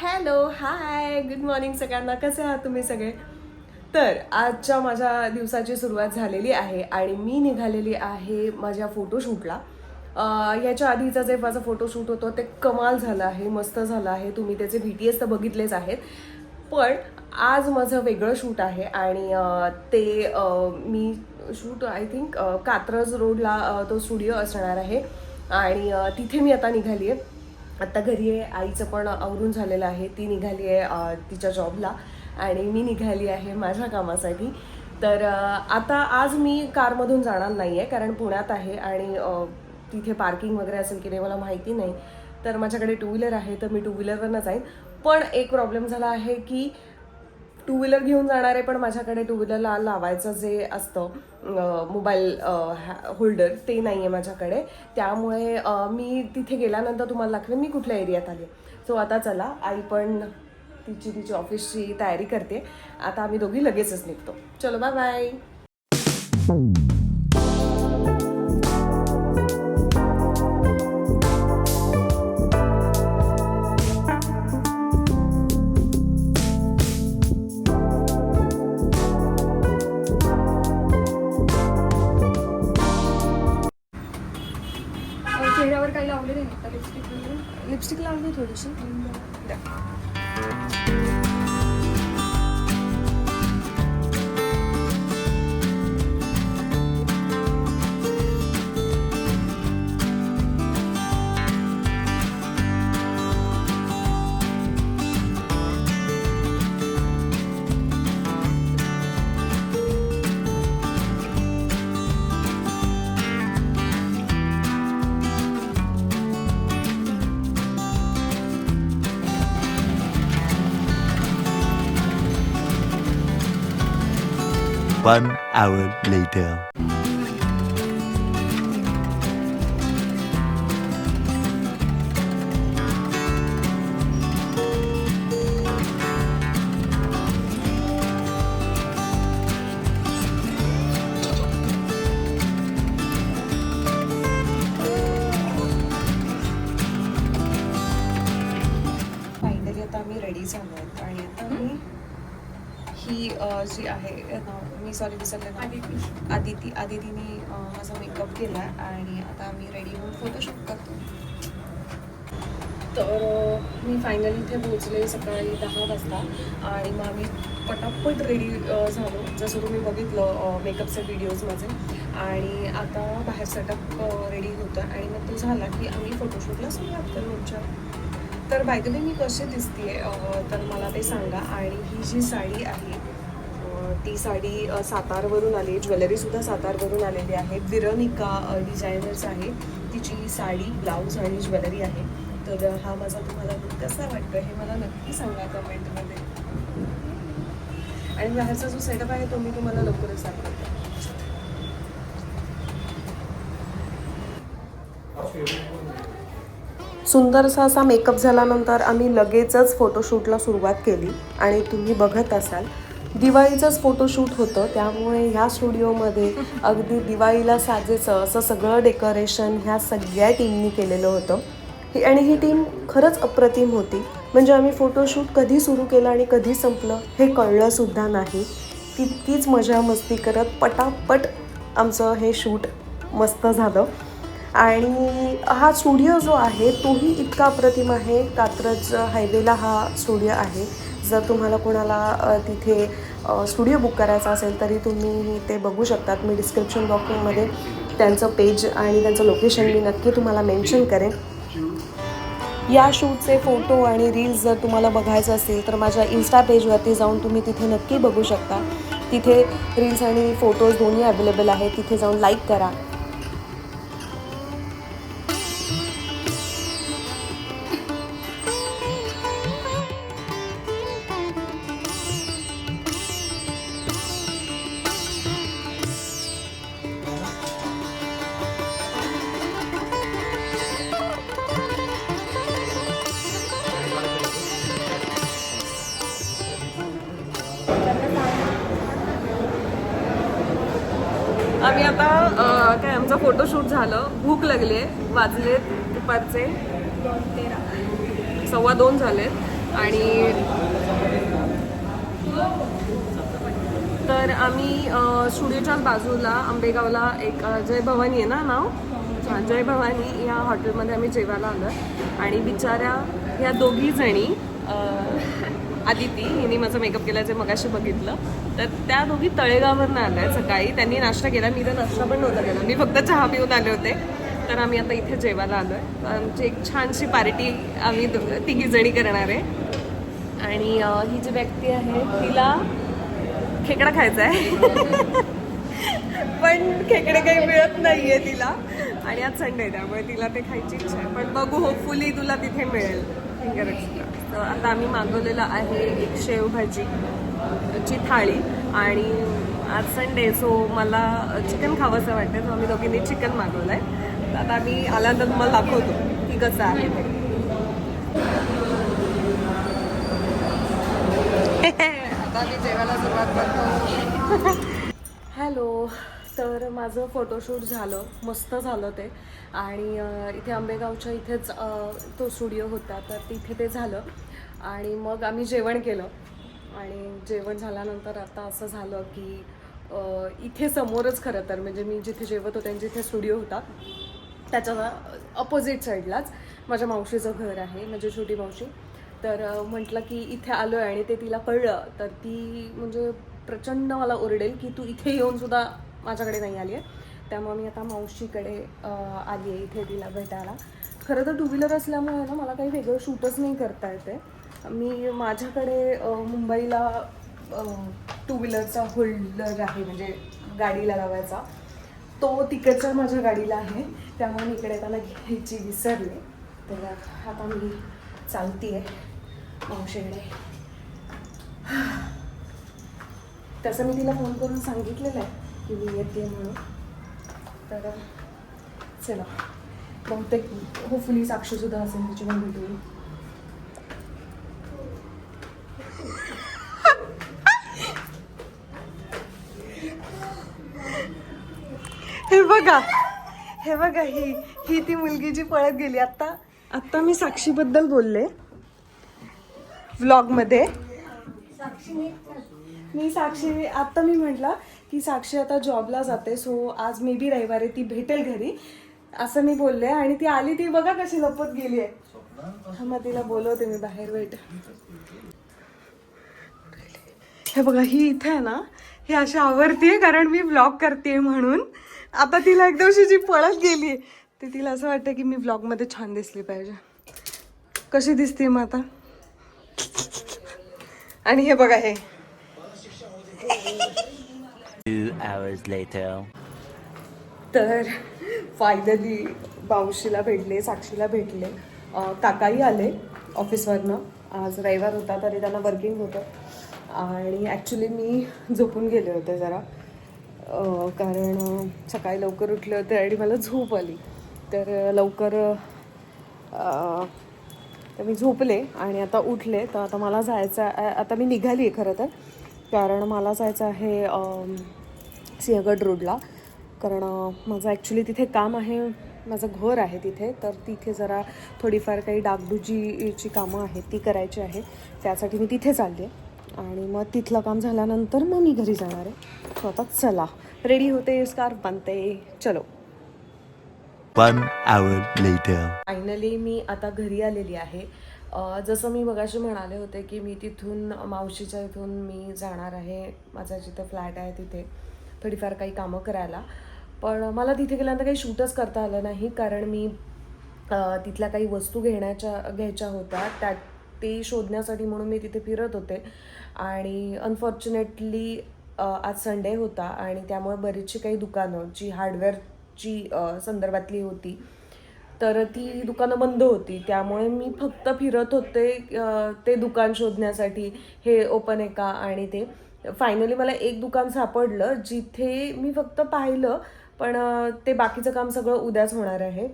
Hello hi. Good morning सगळ्यांना. कसे आहात तुम्ही सगळे? तर आजच्या माझ्या दिवसाची सुरुवात झालेली आहे आणि मी निघालेली आहे माझ्या फोटोशूटला ह्याच्या याच्या आधीचा जे माझं फोटोशूट होतं ते कमाल झालं आहे मस्त झालं आहे. तुम्ही त्याचे व्ही टी एस तर बघितलेच आहेत. पण आज माझं वेगळं शूट आहे आणि ते मी शूट आय थिंक कात्रज रोडला तो स्टुडिओ असणार आहे. आणि तिथे मी आता निघाली आहे आत्ता घरी आहे आईचं पण आवरून झालेलं आहे. ती निघाली आहे तिच्या जॉबला आणि मी निघाली आहे माझ्या कामासाठी. तर आता आज मी कारमधून जाणार नाही आहे कारण पुण्यात आहे आणि तिथे पार्किंग वगैरे असेल की नाही मला माहिती नाही. तर माझ्याकडे टू व्हीलर आहे तर मी टू व्हीलरवरनं जाईन. पण एक प्रॉब्लेम झाला आहे की टू व्हीलर घेऊन जाणार आहे पण माझ्याकडे टू व्हीलरला लावायचं जे असतं मोबाईल होल्डर ते नाही आहे माझ्याकडे. त्यामुळे मी तिथे गेल्यानंतर तुम्हाला दाखवेन मी कुठल्या एरियात आले सो आता चला आई पण तिची तिची ऑफिसची तयारी करते. आता आम्ही दोघी लगेचच निघतो. चलो बाय बाय चेहऱ्यावर काही लावलेले नाही लिपस्टिक लावली थोडीशी One hour later. फायनली आता आम्ही रेडी झालो आहोत आणि आता मी ही जी आहे मी सॉरी विसरले ना आदिती. आदिती आदितीने माझा मेकअप केला आणि आता आम्ही रेडी होऊन फोटोशूट करतो. तर मी फायनली इथे पोहोचले सकाळी दहा वाजता आणि मग आम्ही पटापट रेडी झालो. जसं तुम्ही बघितलं मेकअपचे व्हिडिओज माझे. आणि आता बाहेर सेटअप रेडी होतं आणि मग तो झाला की आम्ही फोटोशूटला सुरुवात करू आमच्या तर बायकने मी कशी दिसते तर मला ते सांगा. आणि ही जी साडी आहे ती साडी सातारवरून आली ज्वेलरीसुद्धा सातारवरून आलेली आहे. विरनिका डिझायनर्स आहे. तिची ही साडी ब्लाऊज आणि ज्वेलरी आहे. तर हा माझा तुम्हाला लुक कसा वाटतो हे मला नक्की सांगा कमेंटमध्ये. आणि बाहेरचा जो सेटअप आहे तो मी तुम्हाला लवकरच दाखवते. सुंदरसा असा मेकअप झाल्यानंतर आम्ही लगेचच फोटोशूटला सुरुवात केली. आणि तुम्ही बघत असाल दिवाळीचंच फोटोशूट होतं. त्यामुळे ह्या स्टुडिओमध्ये अगदी दिवाळीला साजेचं असं सगळं डेकोरेशन ह्या सगळ्या टीमनी केलेलं होतं. ही आणि ही टीम खरंच अप्रतिम होती. म्हणजे आम्ही फोटोशूट कधी सुरू केलं आणि कधी संपलं हे कळलंसुद्धा नाही. तितकीच मजा मस्ती करत पटापट आमचं हे शूट मस्त झालं. आणि हा स्टुडिओ जो आहे तोही इतका अप्रतिम आहे. कात्रज हायवेला हा स्टुडिओ आहे. जर तुम्हाला कोणाला तिथे स्टुडिओ बुक करायचा असेल तरी तुम्ही ते बघू शकतात. मी डिस्क्रिप्शन बॉक्समध्ये त्यांचं पेज आणि त्यांचं लोकेशन मी नक्की तुम्हाला मेन्शन करेन. या शूटचे फोटो आणि रील्स जर तुम्हाला बघायचं असेल तर माझ्या इन्स्टा पेजवरती जाऊन तुम्ही तिथे नक्की बघू शकता. तिथे रील्स आणि फोटोज दोन्ही अवेलेबल आहेत. तिथे जाऊन लाईक करा. आम्ही आता काय आमचं फोटोशूट झालं. भूक लागली आहे. वाजले दुपारचे सव्वा दोन झालेत आणि तर आम्ही स्टुडिओच्याच बाजूला आंबेगावला एक जय भवानी आहे ना नाव? हां जय भवानी या हॉटेलमध्ये आम्ही जेवायला आलो आणि बिचाऱ्या ह्या दोघी जणी आदिती हिने माझा मेकअप केला जे मगाशी बघितलं. तर त्या दोघी तळेगाववरनं आल्या आहेत सकाळी. त्यांनी नाश्ता केला. मी तर नाश्ता पण नव्हता केला. मी फक्त चहा पिऊन आले होते. तर आम्ही आता इथे जेवायला आलो आहे आमची एक छानशी पार्टी आम्ही दो- तिघी जणी करणार आहे. आणि ही जी व्यक्ती आहे तिला खेकडा खायचा आहे. पण खेकडे काही मिळत नाहीये तिला. आणि आज संडे आहे त्यामुळे तिला ते खायची इच्छा आहे. पण बघू होपफुली तुला तिथे मिळेल. फिंगर एक्स्ट्रा तर आता आम्ही मागवलेलं आहे एक शेवभाजी ची थाळी आणि आज संडे सो मला चिकन खावंसं वाटतं सो आम्ही दोघींनी चिकन मागवलं आहे तर आता आम्ही आल्यानंतर तुम्हाला दाखवतो की कसं आहे आता मी जेवायला सुरुवात करतो. हॅलो तर माझं फोटोशूट झालं मस्त झालं ते. आणि इथे आंबेगावच्या इथेच तो स्टुडिओ होता तर तिथे ते झालं. आणि मग आम्ही जेवण केलं. आणि जेवण झाल्यानंतर आता असं झालं की इथे समोरच खरं तर म्हणजे मी जिथे जेवत होते आणि जिथे स्टुडिओ होता त्याच्या अपोजिट साईडलाच माझ्या मावशीचं घर आहे म्हणजे छोटी मावशी. तर म्हटलं की इथे आलो आहे आणि ते तिला कळलं. तर ती म्हणजे प्रचंड मला ओरडेल की तू इथे येऊन सुद्धा माझ्याकडे नाही आली आहे. त्यामुळे मी आता मावशीकडे आली आहे इथे तिला भेटायला. खरं तर टू व्हीलर असल्यामुळे ना मला काही वेगळं शूटच नाही करता येते. मी माझ्याकडे मुंबईला टू व्हीलरचा होल्डर आहे म्हणजे गाडीला लावायचा. तो तिकडच्या माझ्या गाडीला आहे. त्यामुळे मी इकडे त्याला घ्यायची विसरले. तर आता मी चालती आहे मावशीकडे. तसं मी तिला फोन करून सांगितलेलं आहे. की मी येते म्हणून. तर चला. बहुतेक होपफुली साक्षीसुद्धा असेल तिची पण भेटून हे बघा. हे बघा ही ही ती मुलगी जी पळत गेली. आता आता मी साक्षीबद्दल बोलले. व्लॉगमध्ये मी साक्षी आता मी म्हटलं की साक्षी आता जॉबला जाते सो आज मे बी रविवारी ती भेटेल घरी असं मी बोलले. आणि ती आली ती बघा कशी लपत गेली आहे मग तिला बोलवते मी बाहेर वेट. हे बघा ही इथे आहे ना हे अशी आवडते कारण मी ब्लॉग करते म्हणून. आता तिला एक दिवशी जी पळत गेली ते तिला असं वाटतं की मी ब्लॉगमध्ये छान दिसली पाहिजे. कशी दिसते मग आता? आणि हे बघा हे. तर फायनली मावशीला भेटले साक्षीला भेटले. काकाही आले ऑफिसवरनं आज रविवार होता तरी त्यांना वर्किंग होतं. आणि ॲक्च्युली मी झोपून गेले होते जरा. कारण सकाळी लवकर उठले होते आणि मला झोप आली. तर लवकर तर मी झोपले आणि आता उठले. तर आता मला जायचं आहे आता मी निघाली आहे खरं तर. कारण मला जायचं आहे सिंहगड रोडला. कारण माझं ॲक्च्युली तिथे काम आहे माझं घर आहे तिथे. तर तिथे जरा थोडीफार काही डागडुजीची कामं आहेत ती करायची आहे. त्यासाठी मी तिथे चालली आहे. आणि मग तिथलं काम झाल्यानंतर मग मी घरी जाणार आहे. सो आता चला. रेडी होते स्कार्फ बांधते. चलो. One hour later. फायनली मी आता घरी आलेली आहे. जसं मी मगाशी म्हणाले होते की मी तिथून मावशीच्या इथून मी जाणार आहे. माझा जिथे फ्लॅट आहे तिथे. थोडीफार काही कामं करायला. पण मला तिथे गेल्यानंतर काही शूटच करता आलं नाही. कारण मी तिथल्या काही वस्तू घेण्याच्या घ्यायच्या होत्या. त्या ते शोधण्यासाठी म्हणून मी तिथे फिरत होते. आणि अनफॉर्च्युनेटली आज संडे होता. आणि त्यामुळे बरीचशी काही दुकानं जी हार्डवेअरची संदर्भातली होती तर ती दुकानं बंद होती. त्यामुळे मी फक्त फिरत होते ते दुकान शोधण्यासाठी हे ओपन आहे का आणि ते. फायनली मला एक दुकान सापडलं जिथे मी फक्त पाहिलं पण ते बाकीचं काम सगळं उद्याच होणार आहे.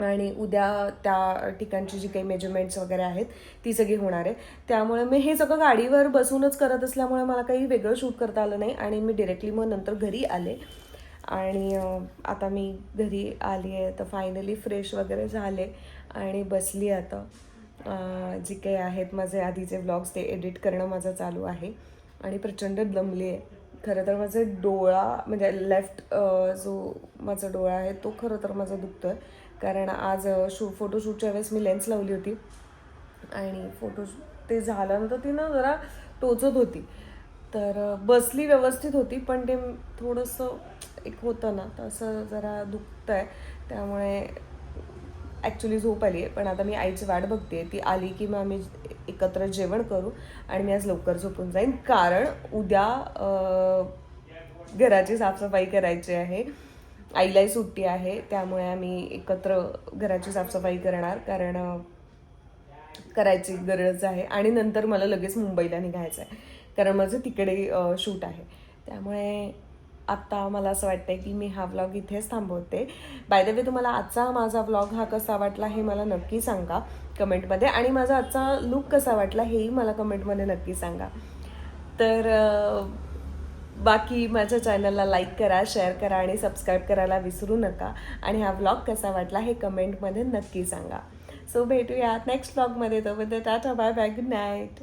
आणि उद्या त्या ठिकाणची जी काही मेजरमेंट्स वगैरे आहेत ती सगळी होणार आहे. त्यामुळे मी हे सगळं गाडीवर बसूनच करत असल्यामुळे मला काही वेगळं शूट करता आलं नाही आणि मी डिरेक्टली मग नंतर घरी आले. आणि आता मी घरी आली आहे तर फायनली फ्रेश वगैरे झाले आणि बसली आता. जी जे काही आहेत माझे आधीचे व्लॉग्स ते एडिट करणं माझं चालू आहे. आणि प्रचंड दमले आहे खरं तर माझे डोळा म्हणजे लेफ्ट जो माझा डोळा आहे तो खरं तर माझा दुखतो आहे कारण आज शू फोटोशूटच्या वेळेस मी लेन्स लावली होती. आणि फोटो ते झाल्यानंतर ती ना जरा टोचत होती. तर बसली व्यवस्थित होती पण ते थोडंसं एक होतं ना तसं जरा दुखतं आहे त्यामुळे ॲक्च्युली झोप आली आहे. पण आता मी आईची वाट बघते. ती आली की मग आम्ही एकत्र जेवण करू आणि मी आज लवकर झोपून जाईन. कारण उद्या घराची साफसफाई करायची आहे. आईलाही सुट्टी आहे. त्यामुळे आम्ही एकत्र घराची साफसफाई करणार. कारण करायची गरज आहे. आणि नंतर मला लगेच मुंबईला निघायचं आहे कारण माझं तिकडे शूट आहे. त्यामुळे आत्ता मला असं वाटतंय की मी हा व्लॉग इथेच थांबवते. बाय द वे तुम्हाला आजचा माझा व्लॉग हा कसा वाटला हे मला नक्की सांगा कमेंटमध्ये. आणि माझा आजचा लुक कसा वाटला हेही मला कमेंटमध्ये नक्की सांगा. तर बाकी माझ्या चॅनलला लाईक करा शेअर करा आणि सबस्क्राईब करायला विसरू नका. आणि हा व्लॉग कसा वाटला हे कमेंटमध्ये नक्की सांगा. सो भेटूयात नेक्स्ट व्लॉगमध्ये तोपर्यंत tata bye bye good night